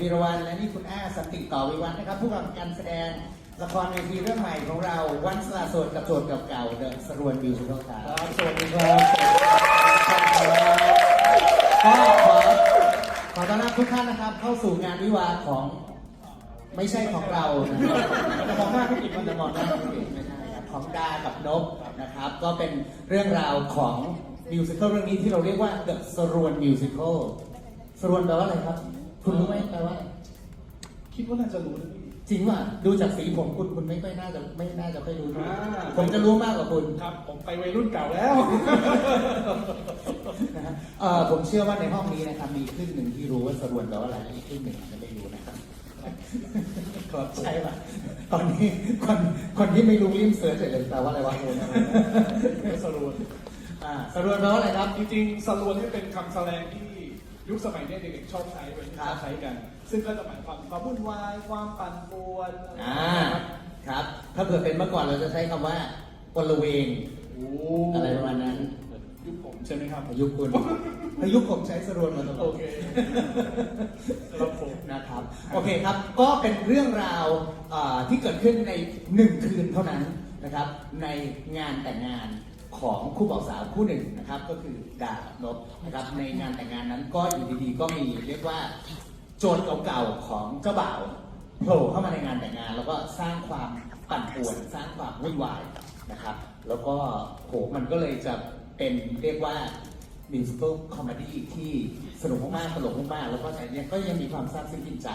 วีรวันและนี่คุณอ้าสันติต่อวิวัฒน์นะครับ ผู้กำกับการแสดงละครเวทีเรื่องใหม่ของเราวันสละโสดกับโจทย์เก่าๆเดอะสรวนบิวสิคลครับครับ สวัสดีครับก็ขอขอต้อนรับทุกท่านนะครับ เข้าสู่งานวิวาห์ของไม่ใช่ของเรานะครับจะมองหน้าพี่กิจมันจะมองงหหน้าน้าคุณเอกไม่ใช่ครับของดากับนบนะครับ ก็เป็นเรื่องราวของมิวสิควลเรื่องนี้ที่เราเรียกว่า The สรวนมิวสิควลสรวนแปลว่าอะไรครับ คุณรู้ไหมแปลว่าอะไรคิดว่าน่าจะรู้นะพี่จริงว่าดูจากสีผมคุณคุณไม่ค่อยน่าจะไม่น่าจะค่อยรู้ด้วยอ่าผมจะรู้มากกว่าคุณ ครับ ผมไปวัยรุ่นเก่าแล้ว นะฮะเอ่อผมเชื่อว่าในห้องนี้นะครับมีครึ่งหนึ่งที่รู้ว่าสรวนแปลว่าอะไรอีกครึ่งหนึ่งอาจจะไม่รู้นะครับครับใช่ป่ะตอนนี้คนคนที่ไม่รู้รีบเสิร์ชเลยแปลว่าอะไรวะไม่สรวนอ่าสรวนแปลว่าอะไรครับ จริงๆสรวนนี่เป็นคำแสดงที่ ยุคสมัยเนี้ยเด็กๆชอบใช้เป็นที่ครับใช้กัน ซึ่งก็จะหมายความความวุ่นวายความปั่นป่วนอ่าครับ ถ้าเกิดเป็นเมื่อก่อนเราจะใช้คำว่าปลเวงโอ้อะไรประมาณนั้นยุคผมใช่ไหมครับอายุคุณอายุผมใช้สรวนมาตลอดโอเคครับผม นะครับ โอเคครับ ก็เป็นเรื่องราวเอ่อที่เกิดขึ้นในหนึ่งคืนเท่านั้นนะครับ ในงานแต่งงาน ของคู่บ่าวสาวคู่หนึ่งนะครับ ก็คือดาบนบนะครับในงานแต่งงานนั้นก็อยู่ดีๆก็มีเรียกว่าโจทย์เก่าๆของเจ้าบ่าวโผล่เข้ามาในงานแต่งงาน แล้วก็สร้างความปั่นป่วน สร้างความวุ่นวายนะครับ แล้วก็โหมันก็เลยจะเป็นเรียกว่ามิวสิควลคอมเมดี้ที่สนุกมากๆตลกมากๆแล้วก็ในเนี้ยก็ยังมีความซาบซึ้งกินใจ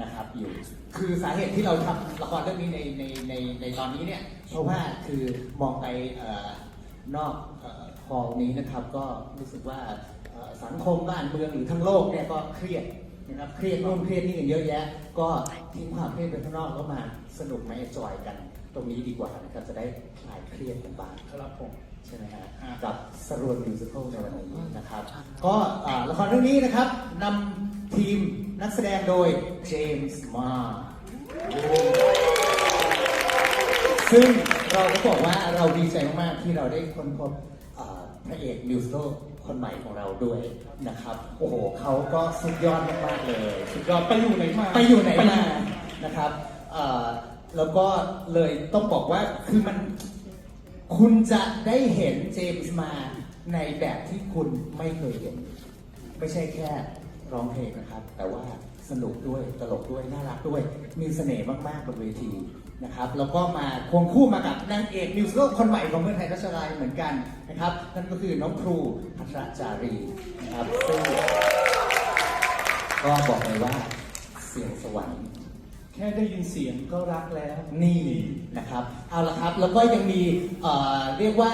นะครับอยู่ คือสาเหตุที่เราทำละครเรื่องนี้ในในในในตอนนี้เนี่ยเพราะว่าคือมองไปเอ่อ นอกเอ่อฮอลนี้นะครับ ก็รู้สึกว่าเอ่อสังคมบ้านเมืองหรือทั้งโลกเนี่ยก็เครียดนะครับเครียดโน่นเครียดนี่กันเยอะแยะ ก็ทิ้งความเครียดไปข้างนอกแล้วมาสนุกมาจอยกัน ตรงนี้ดีกว่านะครับจะได้คลายเครียดกันบ้างครับผมใช่ไหมฮะอ่ากับสรวนมิวสิควลในวันนี้นะครับ ก็อ่าละครเรื่องนี้นะครับนำทีมนักแสดงโดยเจมส์มาซึ่ง เราก็บอกว่าเราดีใจมากๆที่เราได้ค้นพบอ่าพระเอกมิวสิควลคนใหม่ของเราด้วยนะครับ โอ้โหเขาก็สุดยอดมากๆเลย สุดยอดไปอยู่ไหนมาไปอยู่ไหนมานะครับเอ่อแล้วก็เลยต้องบอกว่าคือมันคุณจะได้เห็นเจมส์มาในแบบที่คุณไม่เคยเห็น ไม่ใช่แค่ร้องเพลงนะครับ แต่ว่าสนุกด้วยตลกด้วย น่ารักด้วย มีเสน่ห์มากๆบนเวที นะครับแล้วก็มาควงคู่มากับนางเอกมิวสิควลคนใหม่ของเมืองไทยรัชดาเหมือนกันนะครับนั่นก็คือน้องครูพัทรจารีนะครับซึ่งก็บอกเลยว่าเสียงสวรรค์แค่ได้ยินเสียงก็รักแล้วนี่นะครับเอาละครับแล้วก็ยังมีเอ่อเรียกว่า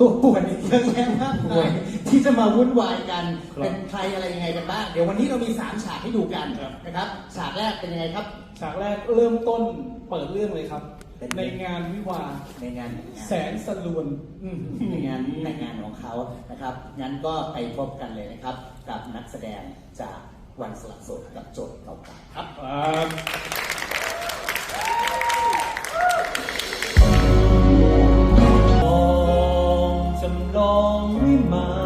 ตัวป่วนอีกเยอะแยะมากมายที่จะมาวุ่นวายกันครับเป็นใครอะไรยังไงกันบ้างเดี๋ยววันนี้เรามี 3 ฉากให้ดูกันครับนะครับฉากแรกเป็นยังไงครับ ฉากแรกเริ่มต้นเปิดเรื่องเลยครับ เป็นในงานวิวาห์ในงาน แสนสลวนอืมในงานในงานของเขานะครับ งั้นก็ไปพบกันเลยนะครับ กับนักแสดงจากวันสละโสดกับโจทย์เก่าๆครับมองจำลองวิมาน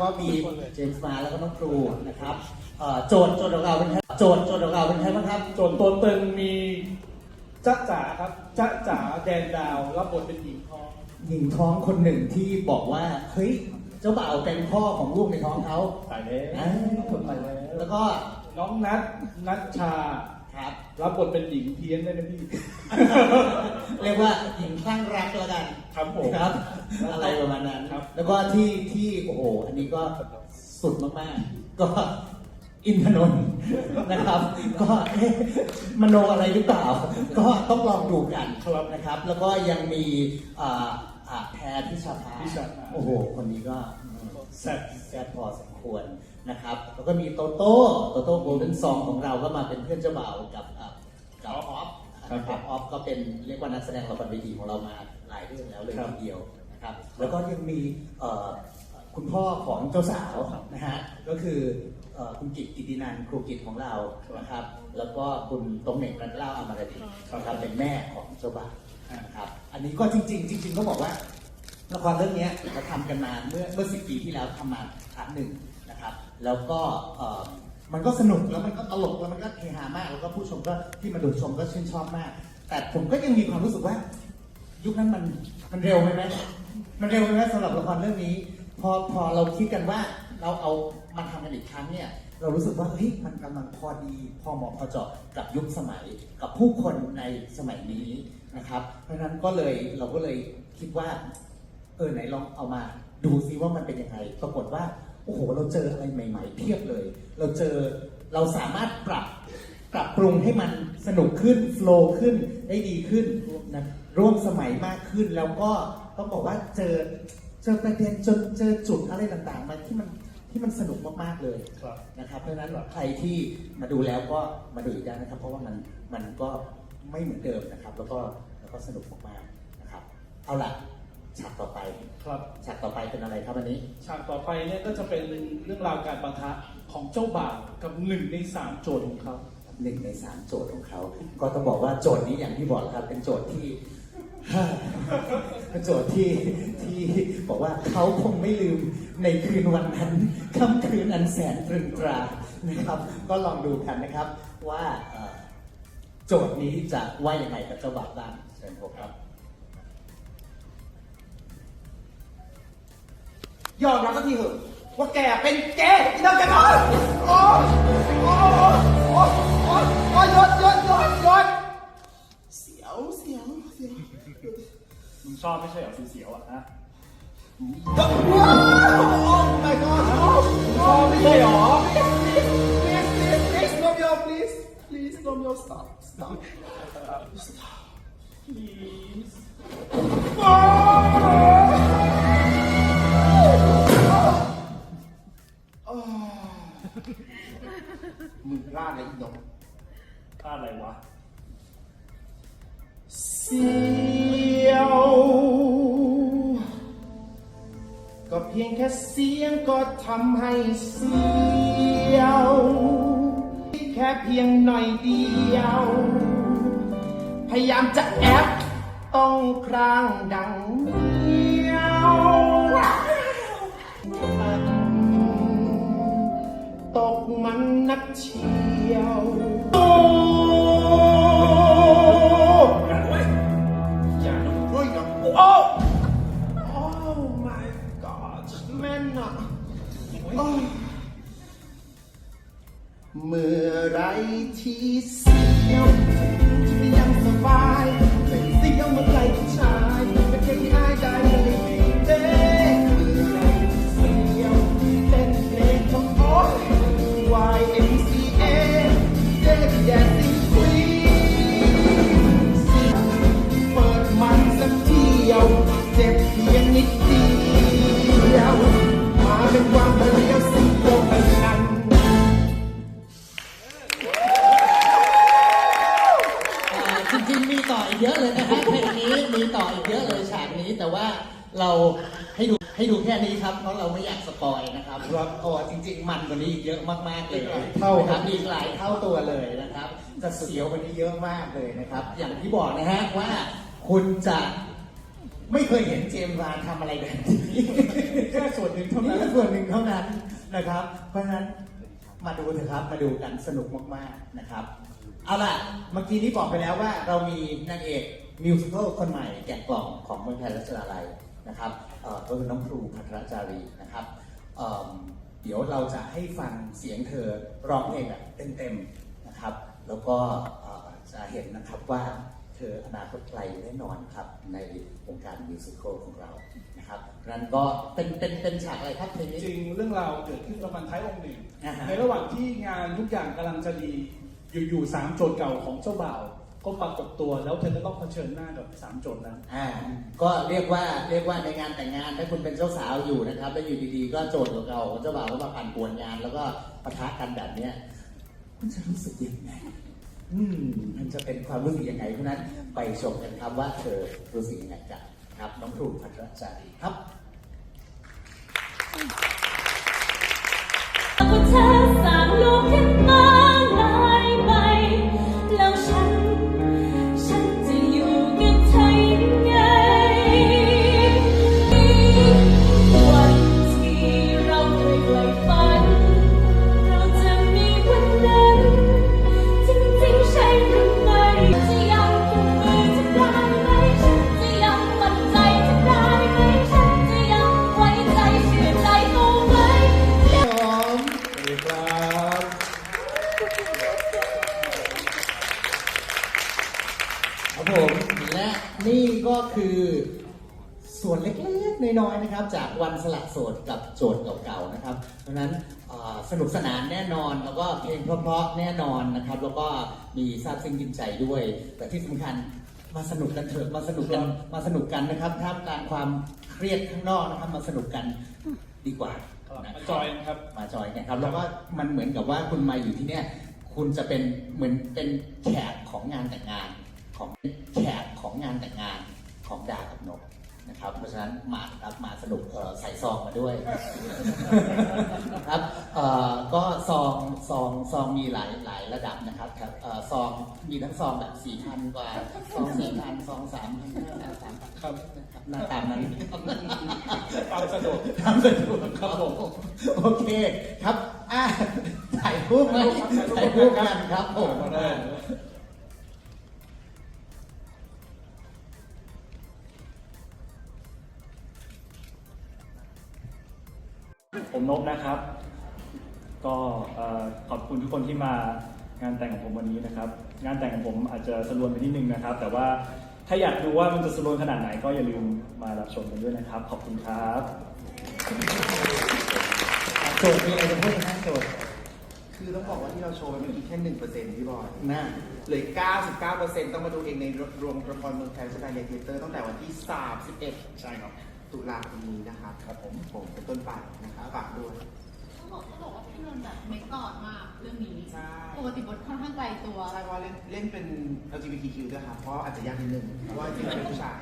ก็มีเจมส์มาแล้วก็น้องครูนะครับเอ่อโจทย์โจทย์ของเราเป็นใครโจทย์โจทย์ของเราเป็นใครบ้างครับโจทย์ตัวตึงมีจ๊ะจ๋าครับจ๊ะจ๋าแดนดาวรับบทเป็นหญิงทอง หญิงท้องคนหนึ่งที่บอกว่าเฮ้ยเจ้าบ่าวเป็นพ่อของลูกในท้องเขาตายแล้วอ้าวตายแล้วแล้วก็น้องนัทนัทชา ครับ รับบทเป็นหญิงเพี้ยนได้ไหมพี่ เรียกว่าหญิงข้างรักแล้วกัน ครับผม ครับ อะไรประมาณนั้น ครับ แล้วก็ที่ที่โอ้โห อันนี้ก็สุดมากๆ ก็อินทนนท์นะครับ ก็เอ๊ะมโนอะไรหรือเปล่า ก็ต้องลองดูกันครับนะครับ แล้วก็ยังมีอ่าอ่าแพรพิชาภาพิชาภา โอ้โห คนนี้ก็ แซ่บ แซ่บพอสมควรนะครับ แล้วก็มีโตโต้โตโต้โกลเด้นซองของเราก็มาเป็นเพื่อนเจ้าบ่าวกับอ่ากับออฟครับ นะครับออฟก็เป็นเรียกว่านักแสดงละครเวทีของเรามา หลายเรื่องแล้วเลยครับทีเดียวนะครับ แล้วก็ยังมีเอ่อคุณพ่อของเจ้าสาวนะฮะก็คือเอ่อคุณกิตกิตินันท์ครูกิตของเรานะครับ แล้วก็คุณตรงเหน่งรัตเล่าอมรดิตนะครับเป็นแม่ของเจ้าบ่าวนะครับอันนี้ก็จริง ๆ จริงๆก็บอกว่าละครเรื่องเนี้ยเราทำกันมาเมื่อเมื่อสิปีที่แล้วทำมาครั้งหนึ่งนะครับ แล้วก็เอ่อมันก็สนุกแล้วมันก็ตลกแล้วมันก็เฮฮามาก แล้วก็ผู้ชมก็ที่มาดูชมก็ชื่นชอบมาก แต่ผมก็ยังมีความรู้สึกว่า ยุคนั้นมันมันเร็วไปไหมมันเร็วไปไหมสำหรับละครเรื่องนี้ พอพอเราคิดกันว่าเราเอามาทำกันอีกครั้งเนี่ยเรารู้สึกว่าเฮ้ยมันกำลังพอดี พอเหมาะพอเจาะกับยุคสมัยกับผู้คนในสมัยนี้นะครับ เพราะฉะนั้นก็เลยเราก็เลยคิดว่าเออไหนลองเอามาดูซิว่ามันเป็นยังไงปรากฏว่าโอ้โหเราเจออะไรใหม่ ๆเพียบเลย เราเจอเราสามารถปรับปรับปรุงให้มันสนุกขึ้นโฟล์ขึ้นได้ดีขึ้นนะ ร่วมสมัยมากขึ้นแล้วก็ต้องบอกว่าเจอเจอประเด็นจนเจอจุดอะไรต่างๆมาที่มันที่มันสนุกมากๆเลยครับนะครับเพราะฉะนั้นใครที่มาดูแล้วก็มาดูอีกได้นะครับ เพราะว่ามันมันก็ไม่เหมือนเดิมนะครับ แล้วก็แล้วก็สนุกมากๆนะครับเอาล่ะฉากต่อไปครับฉากต่อไปเป็นอะไรครับวันนี้ ฉากต่อไปเนี่ยก็จะเป็นเรื่องราวการปะทะของเจ้าบ่าวกับหนึ่งในสามโจทย์ของเขาหนึ่งในสามโจทย์ของเขา ก็ต้องบอกว่าโจทย์นี้อย่างที่บอกครับเป็นโจทย์ที่ โจทย์ที่ที่บอกว่าเขาคงไม่ลืมในคืนวันนั้นค่ำคืนอันแสนตรึงตรานะครับ ก็ลองดูกันนะครับว่าโจทย์นี้จะว่ายังไงกับเจ้าบ่าวบ้างเชิญพบครับยอมรับสักทีเถอะว่าแกเป็นเกย์อีน้องแกน้อยโอ้โอ้โอ้โอ้โอ้ยศยศยศยศ ชอบไม่ใช่เหรอเสียวๆอะฮะโอ้ my god โอ้โอ้ไม่ใช่เหรอ please please please Romeo please please Romeo stop stop stop please มึงพลาดเลยอีน้องพลาดอะไรวะเสี เพียงแค่เสียงก็ทำให้เสียวแค่เพียงหน่อยเดียว พยายามจะแอบต้องครางดังเมียวตกมันนักเชียว โอ้เมื่อไรที่เสียว รับเพราะเราไม่อยากสปอยนะครับครับโอ้จริง ๆ มันกว่านี้อีกเยอะมากๆเลยเท่าครับอีกหลายเท่าตัวเลยนะครับจะเสียวกว่านี้เยอะมากเลยนะครับ อย่างที่บอกนะฮะว่าคุณจะไม่เคยเห็นเจมส์วานทำอะไรแบบนี้แค่ส่วนหนึ่งเท่านี่นั้นแค่ส่วนหนึ่งเท่านั้นนะครับ เพราะฉะนั้นมาดูเถอะครับ มาดูกันสนุกมากๆนะครับ เอาล่ะ เมื่อกี้นี้บอกไปแล้วว่าเรามีนางเอกมิวสิควลคนใหม่แกะกล่องของเมืองไทยรัชดาลัย นะครับเอ่อก็คือน้องครูพัทรจารีนะครับเอิ่มเดี๋ยวเราจะให้ฟังเสียงเธอร้องเพลงแบบเต็มๆนะครับ แล้วก็เอ่อจะเห็นนะครับว่าเธออนาคตไกลแน่นอนครับในวงการมิวสิควลของเรานะครับนั้นก็เป็นเป็นเป็นฉากอะไรครับเพลงนี้จริงเรื่องราวเกิดขึ้นประมาณท้ายองค์หนึ่งอ่าฮะในระหว่างที่งานทุกอย่างกำลังจะดีอยู่ๆสามโจทย์เก่าของเจ้าบ่าว ก็ปรากฏตัวแล้วเธอจะต้องเผชิญหน้ากับสามโจทย์นั้น อ่าก็เรียกว่าเรียกว่าในงานแต่งงานถ้าคุณเป็นเจ้าสาวอยู่นะครับ แล้วอยู่ดีๆ ก็โจทย์เก่าๆของเจ้าบ่าวก็มาปั่นป่วนงาน แล้วก็ปะทะกันแบบเนี้ยคุณจะรู้สึกยังไงอืมมันจะเป็นความรู้สึกยังไงเพราะฉะนั้นไปชมกันครับว่าเธอรู้สึกยังไงกันครับ น้องครูพัทรจารีครับ จากวันสละโสดกับโจทย์เก่าๆนะครับ เพราะฉะนั้นเอ่อสนุกสนานแน่นอนแล้วก็เพลงเพราะๆแน่นอนนะครับ แล้วก็มีซาบซึ้งกินใจด้วย แต่ที่สำคัญมาสนุกกันเถอะมาสนุกกันมาสนุกกันนะครับท่ามกลางความเครียดข้างนอกนะครับมาสนุกกันดีกว่าครับนะมาจอยกันครับมาจอยกันครับแล้วก็มันเหมือนกับว่าคุณมาอยู่ที่เนี่ยคุณจะเป็นเหมือนเป็นแขกของงานแต่งงานของแขกของงานแต่งงานของดากับนก นะครับ เพราะฉะนั้นมาครับมาสนุกเอ่อใส่ซองมาด้วยครับเอ่อก็ซองซองซองมีหลายหลายระดับนะครับครับเอ่อซองมีทั้งซองแบบสี่พันกว่าซองสี่พันซองสามพันห้าสามพันครับหน้าตามนั้นตามสะดวกทำสะดวกครับผมโอเคครับอะถ่ายรูปไหมถ่ายรูปกันครับผม ผมนบนะครับ ก็เอ่อขอบคุณทุกคนที่มางานแต่งของผมวันนี้นะครับ งานแต่งของผมอาจจะสะลวนไปนิดนึงนะครับ แต่ว่าถ้าอยากดูว่ามันจะสะลวนขนาดไหนก็อย่าลืมมารับชมกันด้วยนะครับ ขอบคุณครับโจทย์มีอะไรจะพูดนะโจทย์คือต้องบอกว่าที่เราโชว์ไปเมื่อกี้แค่หนึ่งเปอร์เซ็นต์พี่บอยหน้าเหลือเก้าสิบเก้าเปอร์เซ็นต์ต้องมาดูเองในโรงละครเมืองไทยสกายเลเทเตอร์ตั้งแต่วันที่สามสิบเอ็ดใช่ครับ ตุลาคมนี้นะครับครับผมผมเป็นต้นไปนะครับฝากด้วยเขาบอกเขาบอกว่าพี่นนท์แบบไม่กอดมากเรื่องนี้ใช่ปกติบทค่อนข้างไกลตัวใช่เพราะว่าเล่นเล่นเป็น LGBTQ ด้วยครับเพราะอาจจะยากนิดนึงเพราะว่าจริงๆเป็นผู้ชาย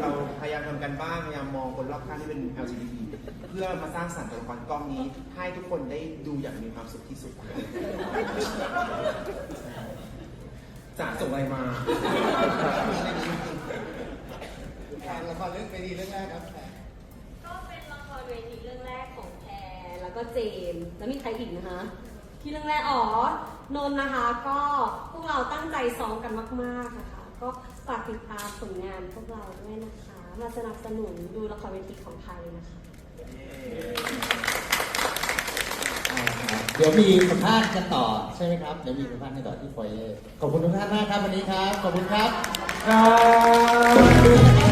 เราพยายามทำกันบ้างพยายามมองคนรอบข้างที่เป็น LGBT เพื่อมาสร้างสรรค์ตัวละครกล้องนี้ ให้ทุกคนได้ดูอย่างมีความสุขที่สุดจ๋าส่งอะไรมา ละครเรื่องเวทีเรื่องแรกครับก็เป็นละครเวทีเรื่องแรกของแพรแล้วก็เจมส์แล้วมีใครอีกนะคะ ที่เรื่องแรกอ๋อนนท์นะคะ ก็พวกเราตั้งใจซ้อมกันมากๆนะคะ ก็ฝากติดตามผลงานพวกเราด้วยนะคะ มาสนับสนุนดูละครเวทีของไทยนะคะ เดี๋ยวมีสัมภาษณ์กันต่อใช่ไหมครับ เดี๋ยวมีสัมภาษณ์กันต่อที่ฟอยเย่ขอบคุณทุกท่านมากครับวันนี้ครับ ขอบคุณครับ ครับดูนะครับ